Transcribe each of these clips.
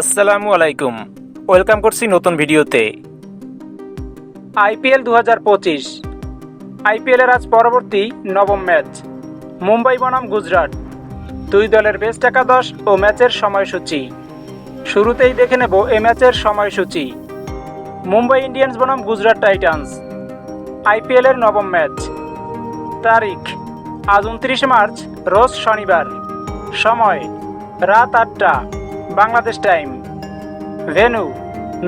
আসসালামু আলাইকুম। ওয়েলকাম করছি নতুন ভিডিওতে। আইপিএল দু হাজার পঁচিশ আইপিএলের আজ পরবর্তী নবম ম্যাচ। মুম্বাই বনাম গুজরাট। দুই দলের বেস্ট একাদশ ও ম্যাচের সময়সূচি। শুরুতেই দেখে নেব এ ম্যাচের সময়সূচি। মুম্বাই ইন্ডিয়ান্স বনাম গুজরাট টাইটান্স। আইপিএলের নবম ম্যাচ। তারিখ। আজ উনত্রিশ মার্চ, রোজ শনিবার। সময়, রাত আটটা। Bangladesh time. Venue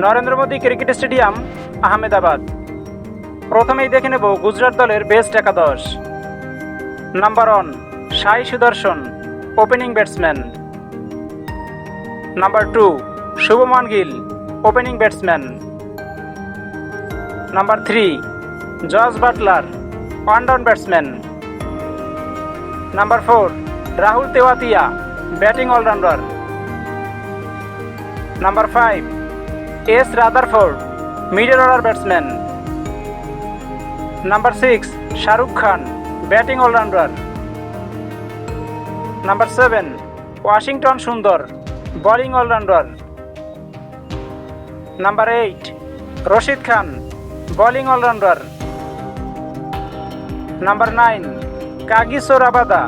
Narendra Modi cricket stadium, Ahmedabad. প্রথমেই দেখে নেব গুজরাট দলের বেস্ট একাদশ। Number one Sai Sudharsan opening batsman number two Shubman Gill opening batsman number three George Buttler one down batsman number four Rahul Tewatia batting all rounder number five S Rutherford middle order batsman number six Shahrukh Khan batting all rounder number seven Washington Sundar bowling all rounder number eight Rashid Khan bowling all rounder number nine Kagiso Rabada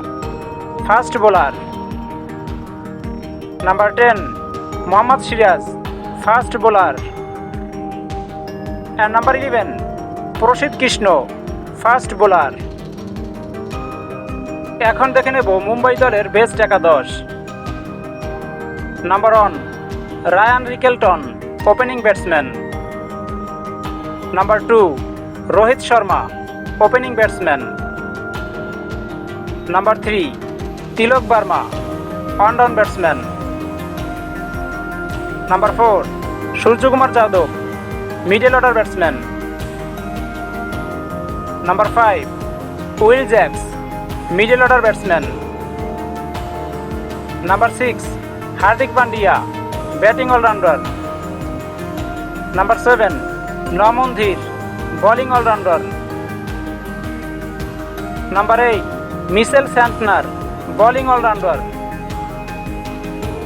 fast bowler number ten Mohammed Siraj fast bowler and number eleven Prasidh Krishna fast bowler এখন দেখে নেব মুম্বাই দলের best একাদশ। Number one Ryan Rickelton opening batsman number two Rohit Sharma opening batsman number three Tilak Varma on down batsman number four Suryakumar Yadav middle order batsman number five Will Jacks middle order batsman number six Hardik Pandya batting all rounder number seven Naman Dhir bowling all rounder number eight Mitchell Santner bowling all rounder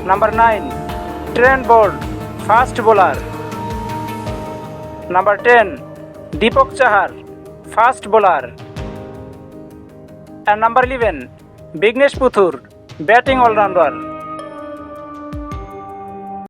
number nine Trent Boult fast bowler. Number ten, Deepak Chahar, fast bowler. And number eleven, Vignesh Puthur, batting all rounder.